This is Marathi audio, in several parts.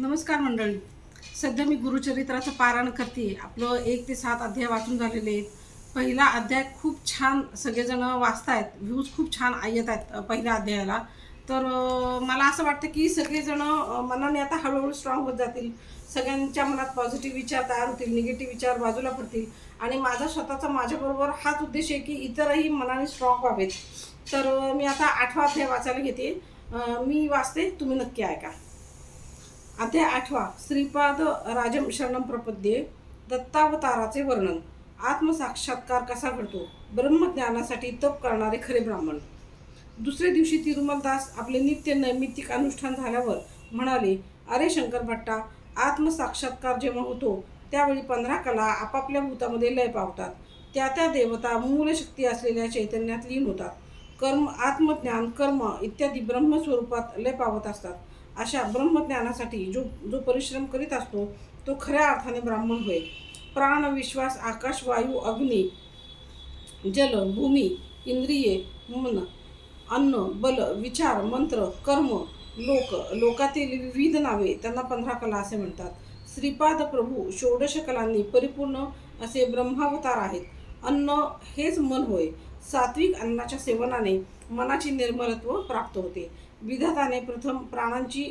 नमस्कार मंडळी. सध्या मी गुरुचरित्राचं पारायण करते. आपलं एक ते सात अध्याय वाचून झालेले आहेत. पहिला अध्याय खूप छान सगळेजण वाचतायत. व्ह्यूज खूप छान येत आहेत पहिल्या अध्यायाला. तर मला असं वाटतं की सगळेजण मनाने आता हळूहळू स्ट्रॉंग होत जातील. सगळ्यांच्या मनात पॉझिटिव्ह विचार तयार होतील निगेटिव्ह विचार बाजूला पडतील. आणि माझा स्वतःचा माझ्याबरोबर हाच उद्देश आहे की इतरही मनाने स्ट्रॉंग व्हावेत. तर मी आता आठवा अध्याय वाचायला घेते. मी वाचते तुम्ही नक्की ऐका. अध्याय आठवा श्रीपाद राजम शरणम प्रपद्ये दत्तावताराचे वर्णन. आत्मसाक्षात्कार कसा घडतो? ब्रह्मज्ञानासाठी तप करणारे खरे ब्राह्मण. दुसऱ्या दिवशी तिरुमलदास आपले नित्य नैमित्तिक अनुष्ठान झाल्यावर म्हणाले अरे शंकर भट्टा आत्मसाक्षात्कार जेव्हा होतो त्यावेळी पंधरा कला आपापल्या भूतामध्ये लय पावतात. त्या त्या देवता मूलशक्ती असलेल्या चैतन्यात लीन होतात. कर्म आत्मज्ञान कर्म इत्यादी ब्रह्मस्वरूपात लय पावत असतात. अशा ब्रह्मज्ञानासाठी जो जो परिश्रम करीत असतो तो खऱ्या अर्थाने ब्राह्मण होय. प्राण विश्वास आकाश वायू अग्नी जल भूमी इंद्रिये मन अन्न बल विचार मंत्र कर्म लोक लोकातील विविध नावे त्यांना पंधरा कला असे म्हणतात. श्रीपाद प्रभू षोडश कलांनी परिपूर्ण असे ब्रह्मावतार आहेत. अन्न हेच मन होय. सात्विक अन्नाच्या सेवनाने मनाची निर्मलत्व प्राप्त होते. विधाताने प्रथम प्राणांची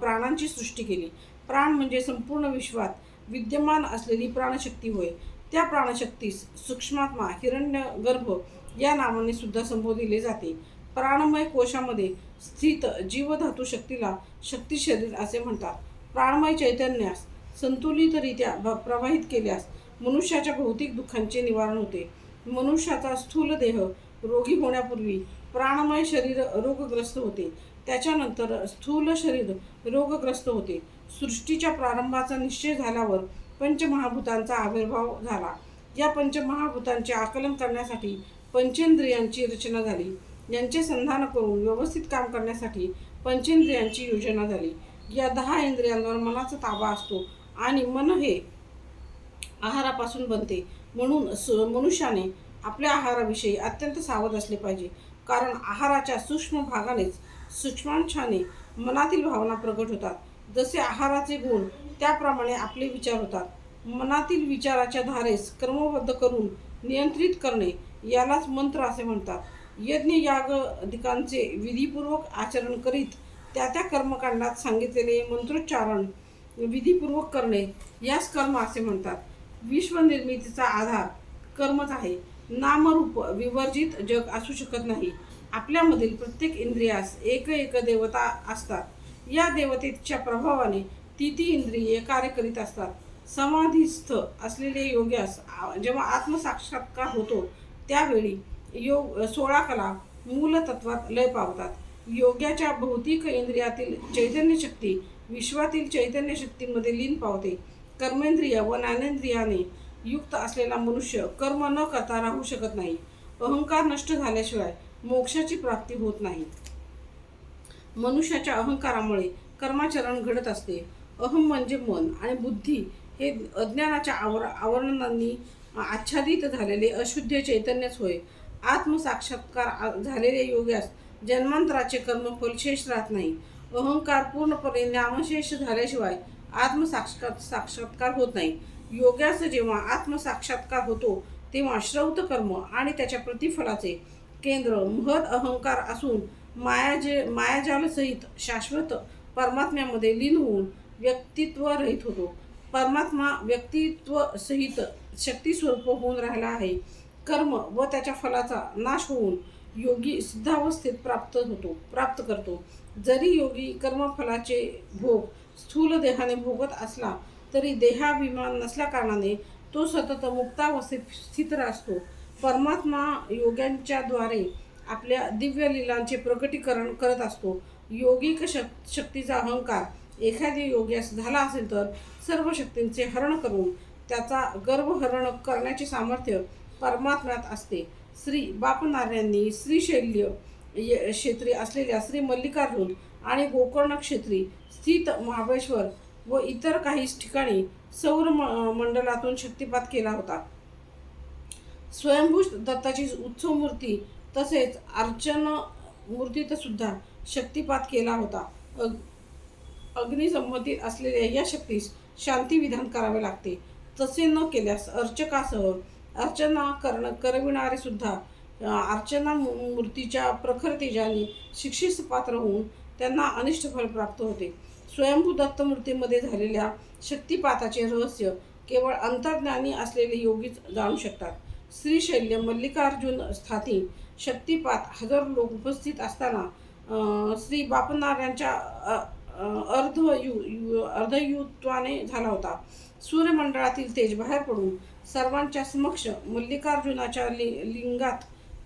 प्राणांची सृष्टी केली. प्राण म्हणजे संपूर्ण विश्वात विद्यमान असलेली प्राणशक्ती होय. त्या प्राणशक्तीस सूक्ष्मात्मा हिरण्य गर्भ या नावाने सुद्धा संबोधिले जाते. प्राणमय कोशामध्ये स्थित जीवधातू शक्तीला शक्ती शरीर असे म्हणतात. प्राणमय चैतन्यास संतुलितरित्या भ- प्रवाहित केल्यास मनुष्याच्या भौतिक दुःखांचे निवारण होते. मनुष्याचा स्थूल देह रोगी होण्यापूर्वी प्राणमय शरीर रोगग्रस्त होते. त्याच्यानंतर स्थूल शरीर रोगग्रस्त होते. सृष्टीच्या प्रारंभाचा निश्चय झाल्यावर पंचमहाभूतांचा आविर्भाव झाला. या पंचमहाभूतांचे आकलन करण्यासाठी पंचेंद्रियांची रचना झाली. यांचे संधान करून व्यवस्थित काम करण्यासाठी पंचेंद्रियांची योजना झाली. या दहा इंद्रियांवर मनाचा ताबा असतो आणि मन हे आहारापासून बनते. म्हणून स मनुष्याने आपल्या आहाराविषयी अत्यंत सावध असले पाहिजे. कारण आहाराच्या सूक्ष्म भागानेच सूक्ष्मांशाने मनातील भावना प्रकट होतात. जसे आहाराचे गुण त्याप्रमाणे आपले विचार होतात. मनातील विचाराच्या धारेस क्रमबद्ध करून नियंत्रित करणे यालाच मंत्र असे म्हणतात. यज्ञ याग अधिकांचे विधीपूर्वक आचरण करीत त्या त्या कर्मकांडात सांगितलेले मंत्रोच्चारण विधीपूर्वक करणे यास कर्म असे म्हणतात. विश्वनिर्मितीचा आधार कर्मच आहे. नामरूप विवर्जित जग असू शकत नाही. आपल्यामधील प्रत्येक इंद्रियास एक एक देवता असतात. या देवतेच्या प्रभावाने ती ती इंद्रिये कार्य करीत असतात. समाधीस्थ असलेले योग्यास आ- जेव्हा आत्मसाक्षात्कार होतो त्यावेळी योग सोळा कला मूलतत्वात लय पावतात. योग्याच्या भौतिक इंद्रियातील चैतन्य शक्ती विश्वातील चैतन्य शक्तीमध्ये लीन पावते. कर्मेंद्रिय व ज्ञानेंद्रियाने युक्त असलेला मनुष्य कर्म न करता राहू शकत नाही. अहंकार नष्ट झाल्याशिवाय मोक्षाची प्राप्ती होत नाही. मनुष्याच्या अहंकारामुळे कर्माचरण घडत असते. अहम म्हणजे मन आणि बुद्धी हे अज्ञानाच्या आवर आवरणांनी आच्छादित झालेले अशुद्ध चैतन्यच होय. आत्मसाक्षात्कार झालेले योग्यास जन्मांतराचे कर्मफल शेष राहत नाही. अहंकार पूर्णपणे नामशेष झाल्याशिवाय आत्मसाक्षात साक्षात्कार होत नाही. योगाचं जेव्हा आत्मसाक्षात्कार होतो तेव्हा श्रौत कर्म आणि त्याच्या प्रतिफलाचे केंद्र महद अहंकार असून मायाजे मायाजालसहित शाश्वत परमात्म्यामध्ये लीन होऊन व्यक्तित्व रहित होतो. परमात्मा व्यक्तित्व सहित शक्तिस्वरूप होऊन राहिला आहे. कर्म व त्याच्या फलाचा नाश होऊन योगी सिद्धावस्थेत प्राप्त होतो प्राप्त करतो. जरी योगी कर्मफलाचे भोग स्थूल देहाने भोगत असला तरी देहाभिमान नसल्या कारणाने तो सतत मुक्तावस्थेत स्थित असतो परमात्मा योग्यांच्या द्वारे आपल्या दिव्य लीलांचे प्रकटीकरण करत असतो. योगिक शक शक्तीचा अहंकार एखाद्या योग्यास झाला असेल तर सर्व शक्तींचे हरण करून त्याचा गर्भहरण करण्याचे सामर्थ्य परमात्म्यात असते. श्री बापनाऱ्यांनी श्रीशैल्य य- क्षेत्री असलेल्या श्री मल्लिकार्जुन आणि गोकर्ण क्षेत्री स्थित महाबळेश्वर व इतर काही ठिकाणी सौर म- मंडलातून शक्तिपात केला होता. स्वयंभू दत्ताची उत्सव मूर्ती तसेच अर्चन मूर्तीत सुद्धा शक्तिपात केला होता. अग- अग्निसंबंधित असलेल्या या शक्तीस शांती विधान करावे लागते. तसे न केल्यास अर्चकासह अर्चना करण करविणारे सुद्धा अर्चना मूर्तीच्या प्रखर तेजाने शिक्षित पात्र होऊन त्यांना अनिष्ट फल प्राप्त होते. स्वयंभू दत्तमूर्तीमध्ये झालेल्या शक्तिपाताचे रहस्य केवळ अंतर्ज्ञानी असलेले योगीच जाणू शकतात. श्रीशैल्य मल्लिकार्जुन स्थाती शक्तिपात हजारो लोक उपस्थित असताना श्री बापनारायणच्या अर्धयु यु- अर्धयुत्वाने झाला होता. सूर्यमंडळातील तेज बाहेर पडून सर्वांच्या समक्ष मल्लिकार्जुनाच्या लि लिंगात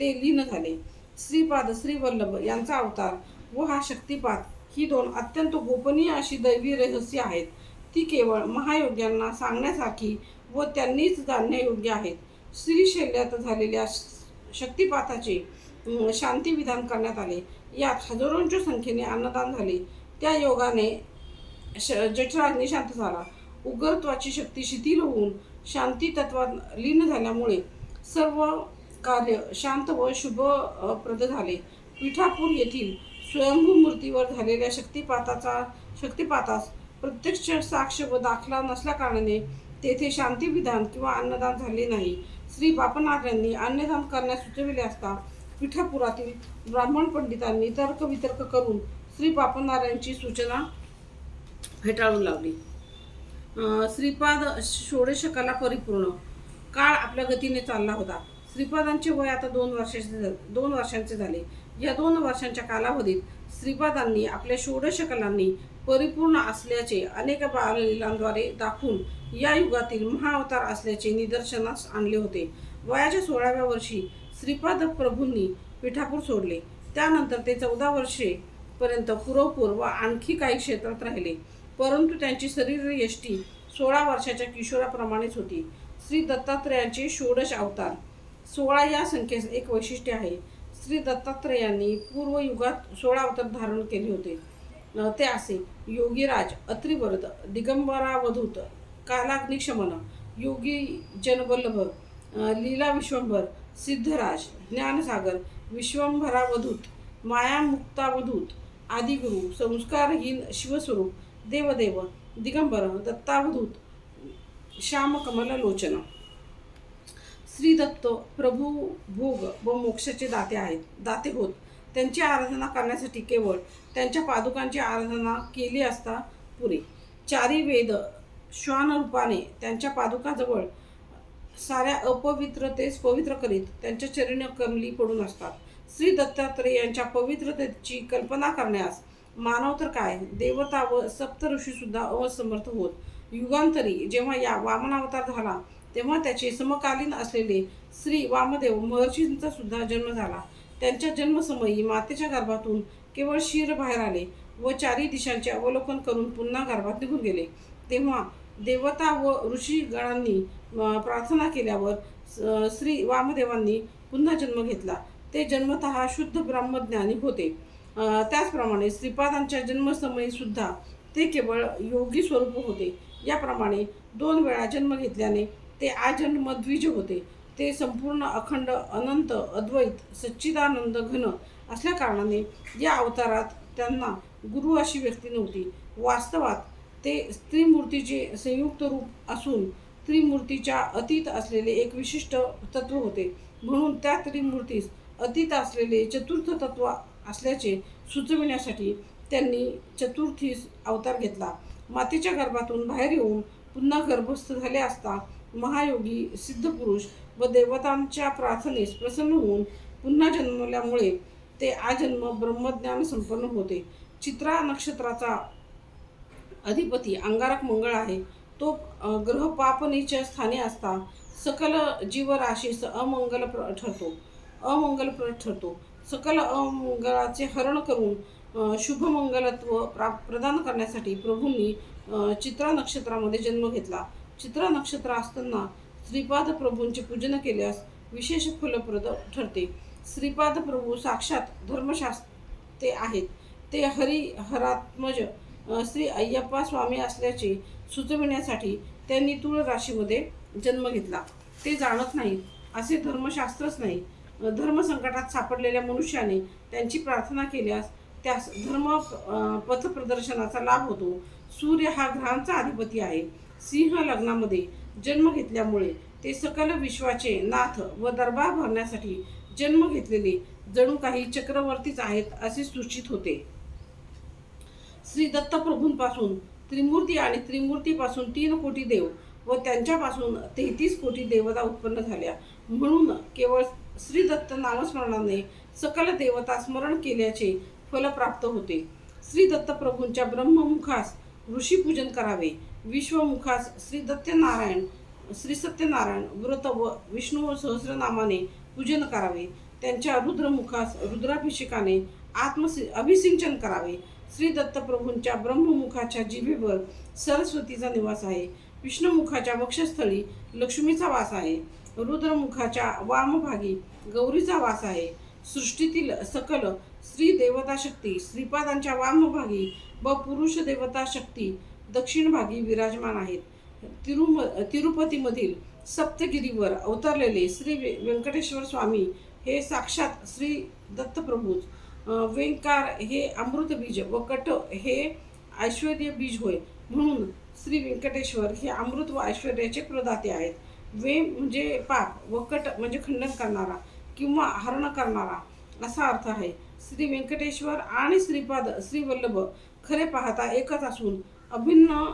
ते लीन झाले. श्रीपाद श्रीवल्लभ यांचा अवतार व हा शक्तिपात ही दोन अत्यंत गोपनीय अशी दैवी रहस्य आहेत. ती केवळ महायोग्यांना सांगण्यासारखी व त्यांनीच जाणण्यायोग्य आहेत. श्रीशैल्यात झालेल्या श- शक्तिपाताचे शांती विधान करण्यात आले. यात हजारोंच्या संख्येने अन्नदान झाले. त्या योगाने श जठराग्नी शांत झाला. उग्रत्वाची शक्ती शिथिल होऊन शांती तत्वात लीन झाल्यामुळे सर्व कार्य शांत व शुभप्रद झाले. पिठापूर येथील स्वयंभू मूर्तीवर झालेल्या शक्तिपाताचा शक्तिपातास प्रत्यक्ष साक्ष व दाखला नसल्याकारणाने तेथे शांती विधान किंवा अन्नदान झाले नाही. श्री बापनाथ यांनी अन्नदान करण्यास सुचविले असता पिठापुरातील ब्राह्मण पंडितांनी तर्कवितर्क करून श्री बापनारायणची सूचना फेटाळून लावली. श्रीपाद षोडशकाला परिपूर्ण. काळ आपल्या गतीने चालला होता. श्रीपादांचे वय आता दोन वर्षाचे दोन वर्षांचे झाले. या दोन वर्षांच्या कालावधीत श्रीपादांनी आपल्या षोडश कलांनी परिपूर्ण असल्याचे अनेक बाललीलांद्वारे दाखवून या युगातील महाअवतार असल्याचे निदर्शनास आणले होते. वयाच्या सोळाव्या वर्षी श्रीपाद प्रभूंनी पिठापूर सोडले. त्यानंतर ते चौदा वर्षे पर्यंत पुरवपूर व आणखी काही क्षेत्रात राहिले. परंतु त्यांची शरीर यष्टी सोळा वर्षाच्या किशोराप्रमाणेच होती. श्री दत्तात्रयाचे षोडश अवतार सोळा या संख्येस एक वैशिष्ट्य आहे. श्री दत्तात्रयांनी पूर्वयुगात सोळा अवतार धारण केले होते. ते असे योगीराज अत्रिवरद दिगंबरावधूत कालाग्निशमन योगी जनवल्लभ लीला विश्वंभर सिद्धराज ज्ञानसागर विश्वंभरावधूत मायामुक्तावधूत आदिगुरु संस्कारहीन शिवस्वरूप देवदेव दिगंबर दत्तावधूत श्यामकमल लोचना श्री दत्त प्रभू भोग व मोक्षाचे दाते आहेत दाते होत. त्यांची आराधना करण्यासाठी केवळ त्यांच्या पादुकांची आराधना केली असता पुरे. चारी वेद श्वानरूपाने त्यांच्या पादुकाजवळ साऱ्या अपवित्रतेस पवित्र करीत त्यांच्या चरण कमली पडून असतात. श्री दत्तात्रय यांच्या पवित्रतेची कल्पना करण्यास मानव तर काय? देवता व सप्त असमर्थ होत. युगांतरी जेव्हा या वामनावतार झाला तेव्हा त्याचे समकालीन असलेले श्री वामदेव महर्षींचा सुद्धा जन्म झाला. त्यांच्या जन्मसमयी मातेच्या गर्भातून केवळ शिर बाहेर आले व चारी दिशांचे अवलोकन करून पुन्हा गर्भात निघून गेले. तेव्हा देवता व ऋषीगणांनी प्रार्थना केल्यावर श्री वामदेवांनी पुन्हा जन्म घेतला. ते जन्मतः शुद्ध ब्रह्मज्ञानी होते. त्याचप्रमाणे श्रीपादांच्या जन्मसमयी सुद्धा ते केवळ योगी स्वरूप होते. याप्रमाणे दोन वेळा जन्म घेतल्याने ते आजन्म द्विज होते. ते संपूर्ण अखंड अनंत अद्वैत सच्चिदानंद घन असल्या कारणाने या अवतारात त्यांना गुरु अशी व्यक्ती नव्हती. वास्तवात ते स्त्रीमूर्तीचे संयुक्त रूप असून त्रिमूर्तीच्या अतीत असलेले एक विशिष्ट तत्व होते. म्हणून त्या त्रिमूर्तीस अतीत असलेले चतुर्थ तत्व असल्याचे सुचविण्यासाठी त्यांनी चतुर्थीस अवतार घेतला. मातेच्या गर्भातून बाहेर येऊन पुन्हा गर्भस्थ झाले असता महायोगी सिद्धपुरुष व देवतांच्या प्रार्थनेस प्रसन्न होऊन पुन्हा जन्मल्यामुळे ते आजन्म ब्रह्मज्ञान संपन्न होते. चित्रा नक्षत्राचा अधिपती अंगारक मंगळ आहे. तो ग्रह पापनीच्या स्थानी असता. सकल जीवराशीस अमंगल प्र- ठरतो. अमंगलप्रद ठरतो. सकल अमंगलाचे हरण करून शुभमंगलत्व प्रा प्रदान करण्यासाठी प्रभूंनी चित्रा नक्षत्रामध्ये जन्म घेतला. चित्रा नक्षत्र असताना श्रीपाद प्रभूंचे पूजन केल्यास विशेष फलप्रद ठरते. श्रीपाद प्रभू साक्षात धर्मशास्त्र ते आहेत. ते हरी हरात्मज श्री अय्यप्पा स्वामी असल्याचे सुचविण्यासाठी त्यांनी तुळ राशीमध्ये जन्म घेतला. ते जाणत नाहीत. असे धर्मशास्त्रच नाही. धर्मसंकटात सापडलेल्या मनुष्याने त्यांची प्रार्थना केल्यास त्यास धर्म पथप्रदर्शनाचा लाभ होतो. सूर्य हा ग्रहांचा अधिपती आहे. सिंह लग्नामध्ये जन्म घेतल्यामुळे ते सकल विश्वाचे नाथ व दरबार भरण्यासाठी जन्म घेतलेले जणू काही चक्रवर्तीच आहेत असे सूचित होते. श्री दत्तप्रभूंपासून त्रिमूर्ती आणि त्रिमूर्तीपासून तीन कोटी देव व त्यांच्यापासून तेहतीस कोटी देवता उत्पन्न झाल्या. म्हणून केवळ श्री दत्त नामस्मरणाने सकल देवता स्मरण केल्याचे फल प्राप्त होते. श्री दत्तप्रभूंच्या ब्रह्ममुखास ऋषीपूजन करावे. विश्वमुखास श्री दत्तनारायण श्री सत्यनारायण व्रत व विष्णू सहस्रनामाने पूजन करावे. त्यांच्या रुद्रमुखास रुद्राभिषेकाने आत्मसि अभिसिंचन करावे. श्री दत्तप्रभूंच्या ब्रह्ममुखाच्या जिभेवर सरस्वतीचा निवास आहे. विष्णुमुखाच्या वक्षस्थळी लक्ष्मीचा वास आहे. रुद्रमुखाच्या वामभागी गौरीचा वास आहे. सृष्टीतील सकल श्री देवता शक्ती श्रीपादांच्या वामभागी व पुरुष देवता शक्ती दक्षिण भागी विराजमान आहेत. तिरुम तिरुपतीमधील सप्तगिरीवर अवतरलेले श्री व्यंकटेश्वर स्वामी हे साक्षात श्री दत्तप्रभूज वेंकार हे अमृत बीज व कट हे ऐश्वर्य बीज होय. म्हणून श्री व्यंकटेश्वर हे अमृत व ऐश्वर्याचे प्रदाते आहेत. वे म्हणजे पाप व कट म्हणजे खंडन करणारा. किंवा हरण करणारा असा अर्थ आहे. श्री व्यंकटेश्वर आणि श्रीपाद श्रीवल्लभ खरे पाहता एकच असून अभिन्न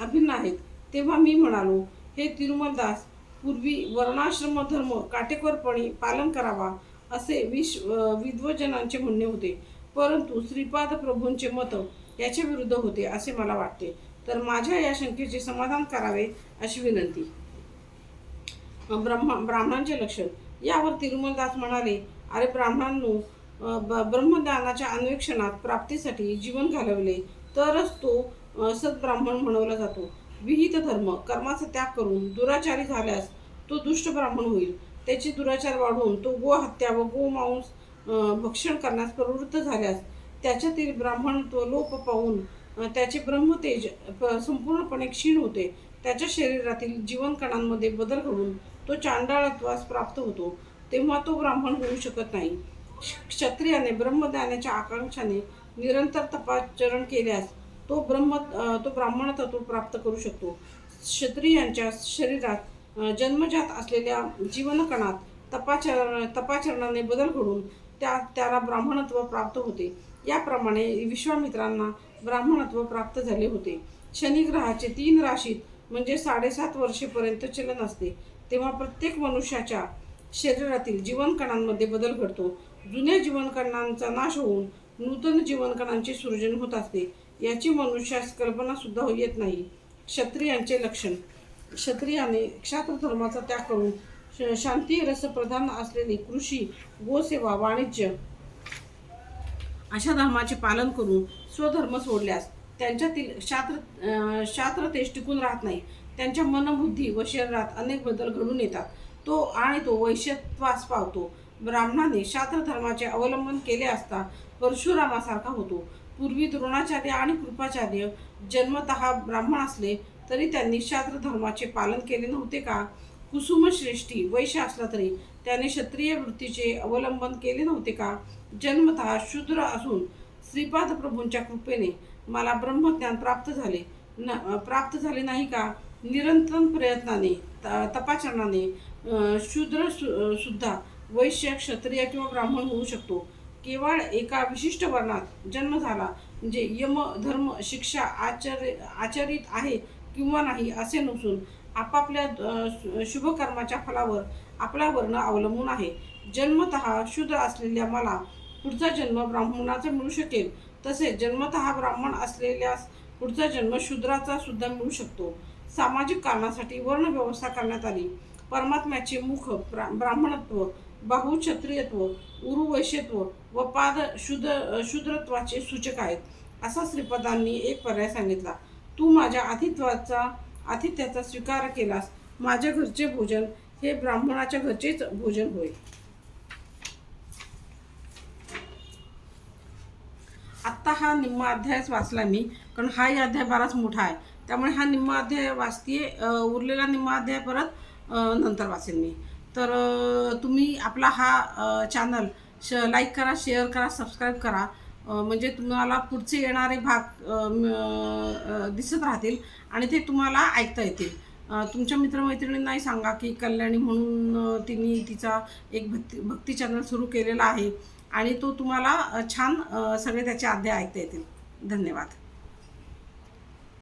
अभिन्न आहेत. तेव्हा मी म्हणालो हे तिरुमलदास पूर्वी वर्णाश्रम धर्म काटेकोरपणे पालन करावा असे विश विद्वजनांचे म्हणणे होते. परंतु श्रीपाद प्रभूंचे मत याच्या विरुद्ध होते असे मला वाटते. तर माझ्या या शंकेचे समाधान करावे अशी विनंती. ब्रह्मा ब्राह्मणांचे लक्षण. यावर तिरुमलदास म्हणाले अरे ब्राह्मणांनो ब- ब्रह्मज्ञानाच्या अन्वेषणात प्राप्तीसाठी जीवन घालवले तरच तो सद्ब्राह्मण म्हणवला जातो. विहित धर्म कर्माचा त्याग करून दुराचारी झाल्यास तो दुष्ट ब्राह्मण होईल. त्याचे दुराचार वाढून तो गोहत्या व गोमांस भक्षण करण्यास प्रवृत्त झाल्यास त्याच्यातील ब्राह्मणत्व लोप पाहून त्याचे ब्रह्मतेज प- संपूर्णपणे क्षीण होते. त्याच्या शरीरातील जीवनकणांमध्ये बदल घडून तो चांडाळत्वास प्राप्त होतो तेव्हा तो ब्राह्मण होऊ शकत नाही. क्षत्रियाने ब्रह्मज्ञानाच्या आकांक्षाने निरंतर तपाचरण केल्यास तो ब्रह्म तो ब्राह्मण तत्व प्राप्त करू शकतो. क्षत्रियांच्या शरीरात जन्मजात असलेल्या जीवनकणात तपाचर तपाचरणाने बदल घडून त्या त्याला ब्राह्मणत्व प्राप्त होते. याप्रमाणे विश्वामित्रांना ब्राह्मणत्व प्राप्त झाले होते. शनिग्रहाचे तीन राशीत म्हणजे साडेसात वर्षेपर्यंत चलन असते. तेव्हा प्रत्येक मनुष्याच्या शरीरातील जीवनकणांमध्ये बदल घडतो. जुन्या जीवनकणांचा नाश होऊन नूतन जीवनकणांचे सृजन होत असते. याची मनुष्यास कल्पनासुद्धा येत नाही. क्षत्रियांचे लक्षण. क्षत्रियाने क्षात्र धर्माचा त्याग करून श- शांती रसप्रधान असलेली कृषी गोसेवा वाणिज्य अशा धर्माचे पालन करून स्वधर्म सोडल्यास त्यांच्यातील शास्त्र अं, शास्त्र टिकून राहत नाही. त्यांच्या मनबुद्धी व शरीरात अनेक बदल घडून येतात. तो आणि तो वैश्यत्वास पावतो ब्राह्मणाने शास्त्र धर्माचे अवलंबन केले असता परशुरामासारखा होतो. पूर्वी द्रोणाचार्य आणि कृपाचार्य जन्मतः ब्राह्मण असले तरी त्यांनी शास्त्र धर्माचे पालन केले नव्हते का? कुसुमश्रेष्ठी वैश्य असला तरी त्याने क्षत्रिय वृत्तीचे अवलंबन केले नव्हते का? जन्मतः शूद्र असून श्रीपाद प्रभूंच्या कृपेने मला ब्रह्मज्ञान प्राप्त झाले. न प्राप्त झाले नाही का? निरंतर प्रयत्नाने त- तपाचरणाने शूद्र सु सुद्धा वैश्य क्षत्रिय किंवा ब्राह्मण होऊ शकतो. केवळ एका विशिष्ट वर्णात जन्म झाला म्हणजे यम धर्म शिक्षा आचर आचरित आहे किंवा नाही असे नसून आपापल्या शुभकर्माच्या फलावर आपला वर्ण अवलंबून आहे. जन्मतः शूद्र असलेल्या मला पुढचा जन्म ब्राह्मणाचा मिळू शकेल. तसेच जन्मतः ब्राह्मण असलेल्यास पुढचा जन्म शूद्राचा सुद्धा मिळू शकतो. सामाजिक कारणासाठी वर्ण व्यवस्था करण्यात आली. परमात्म्याचे मुख ब्रा ब्राह्मणत्व बहुक्षत्रियत्व उरुवैश्यत्व व पाद शुद्ध शूद्रत्वाचे सूचक आहेत असा श्रीपदांनी एक पर्याय सांगितला. तू माझ्या आतिथ्याचा आतिथ्याचा स्वीकार केलास. माझ्या घरचे भोजन हे ब्राह्मणाच्या घरचेच भोजन होय. आत्ता हा निम्मा अध्यायच वाचला मी कारण हा अध्याय बराच मोठा आहे. त्यामुळे हा निम्मा अध्याय वाचते उरलेला निम्मा अध्याय परत नंतर वाचेन मी. तर तुम्ही आपला हा चॅनल श लाईक करा शेअर करा सबस्क्राईब करा. म्हणजे तुम्हाला पुढचे येणारे भाग दिसत राहतील आणि ते तुम्हाला ऐकता येतील. तुमच्या मित्रमैत्रिणींनाही सांगा की कल्याणी म्हणून तिने तिचा एक भक्ती भक्ती चॅनल सुरू केलेला आहे आणि तो तुम्हाला छान सगळे त्याचे अध्याय ऐकता येतील. धन्यवाद.